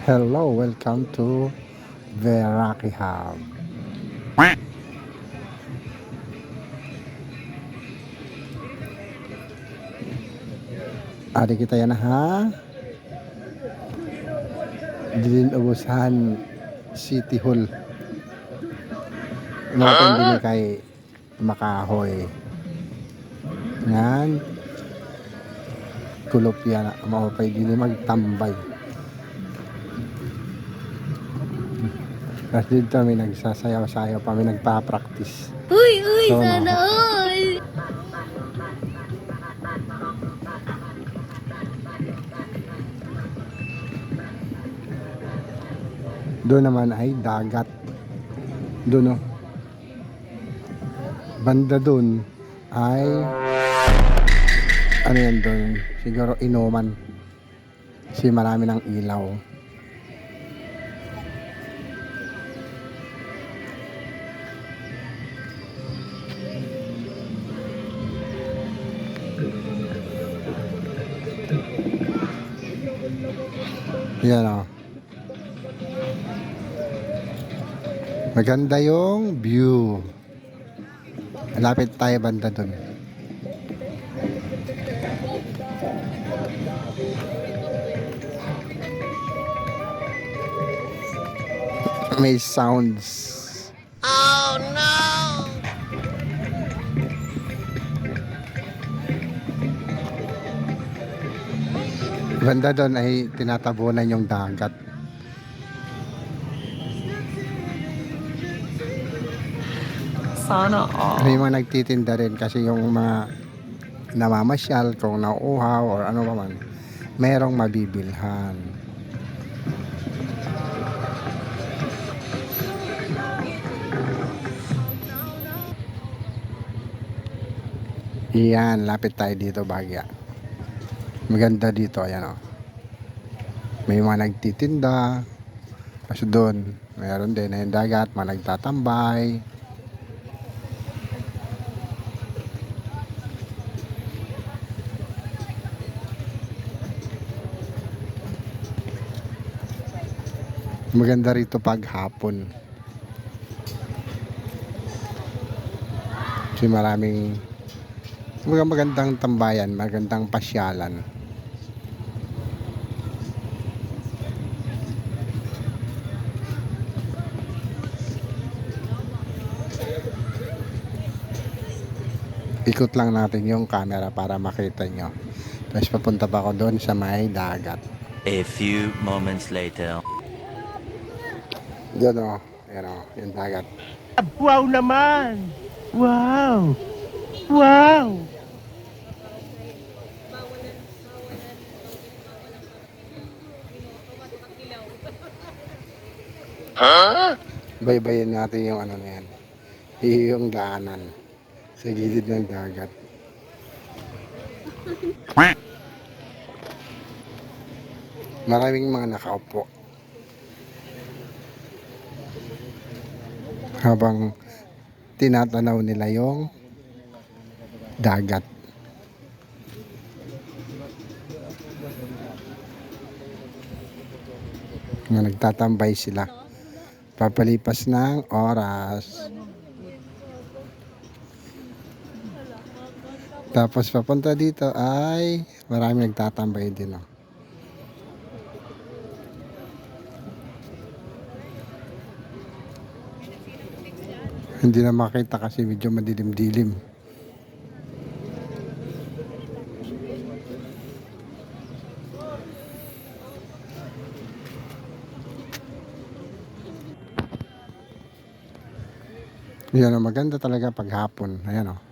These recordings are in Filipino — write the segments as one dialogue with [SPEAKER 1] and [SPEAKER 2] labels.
[SPEAKER 1] Hello, welcome to Veraki Hub. Ari kita yan ha. Dilin Ubusan City Hall. Mga huh? kay Makahoy. Yan. Kulop yan. Maupay din magtambay. Tapos dito kami nagsasayaw-sayaw pa, may nagpa-practice.
[SPEAKER 2] Uy, uy,
[SPEAKER 1] So,
[SPEAKER 2] sana all.
[SPEAKER 1] Doon naman ay dagat. Doon oh. Banda doon ay ano yan doon? Siguro inuman. Kasi marami ng ilaw. Yan oh. Maganda yung view. Malapit tayo banda dun. May sounds. Banda doon ay tinatabunan yung dagat.
[SPEAKER 3] Sana all.
[SPEAKER 1] May mga nagtitinda rin kasi yung mga namamasyal kung nauuhaw or ano pa man, merong mabibilhan. Iyan, lapit tayo dito, Bagya. Maganda dito, ayan o. May mga nagtitinda. Kasi doon, mayroon din na yung dagat, mga nagtatambay. Maganda rito pag hapon. Kasi maraming magandang tambayan, magandang pasyalan. Ikot lang natin yung camera para makita nyo. Tapos papunta pa ako doon sa may dagat.
[SPEAKER 4] A few moments later.
[SPEAKER 1] Yan o, yan o, yung dagat.
[SPEAKER 3] Wow naman! Wow! Wow!
[SPEAKER 1] Baybayin natin yung ano na yan. Yung daanan sa gilid ng dagat. Maraming mga nakaupo. Habang tinatanaw nila yung dagat. Mga nagtatambay sila papalipas ng oras. Tapos papunta dito ay marami nagtatambay din. Oh. Hindi na makita kasi medyo madilim-dilim. Yan oh, maganda talaga pag hapon. Ayan oh.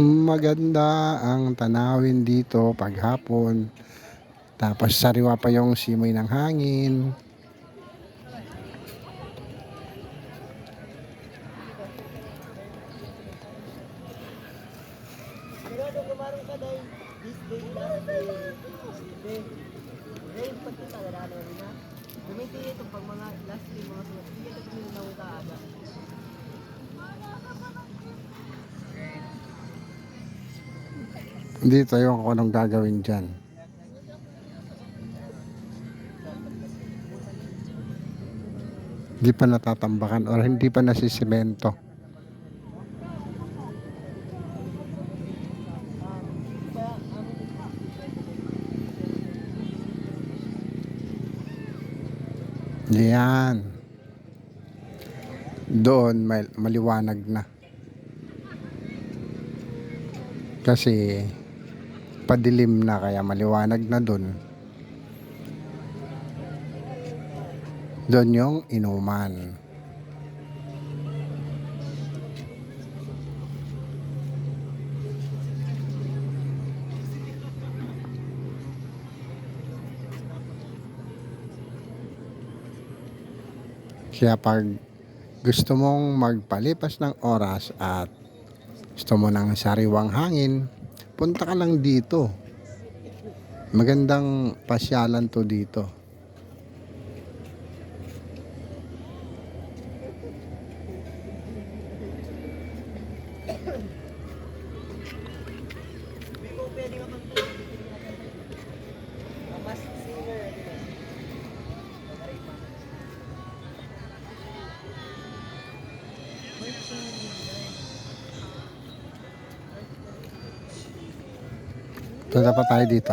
[SPEAKER 1] Maganda ang tanawin dito pag hapon. Tapos sariwa pa yung simoy ng hangin.
[SPEAKER 5] Gamitin ito pag mga last day, mga sunod. Hindi ito kami na aga.
[SPEAKER 1] Dito yung kung anong gagawin dyan. Hindi pa natatambakan or hindi pa nasisemento. Yan. Doon may, maliwanag na. Kasi padilim na kaya maliwanag na doon. Doon yung inuman. Kaya pag gusto mong magpalipas ng oras at gusto mo ng sariwang hangin, punta ka lang dito. Magandang pasyalan to dito.
[SPEAKER 5] Mas singer.
[SPEAKER 1] Punta pa tayo dito.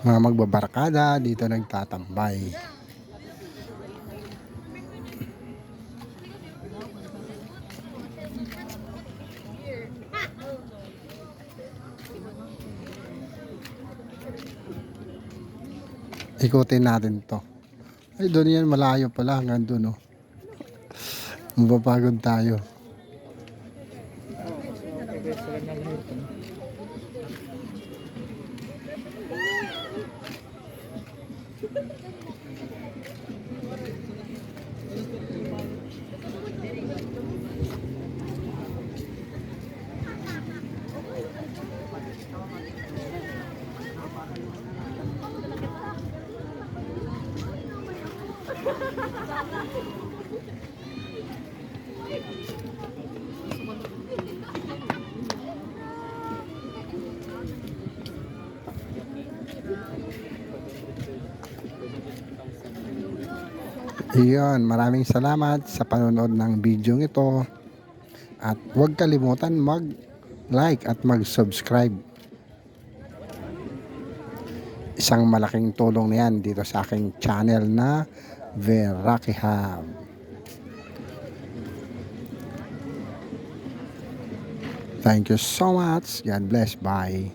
[SPEAKER 1] Mga magbabarkada dito nagtatambay. Ikutin natin to. Ay, doon yan, malayo pala hanggang doon, oh. Mabapagod tayo. Iyon, maraming salamat sa panonood ng video ito. At huwag kalimutan mag-like at mag-subscribe. Isang malaking tulong na yan dito sa aking channel na Verakihab. Thank you so much. God bless. Bye.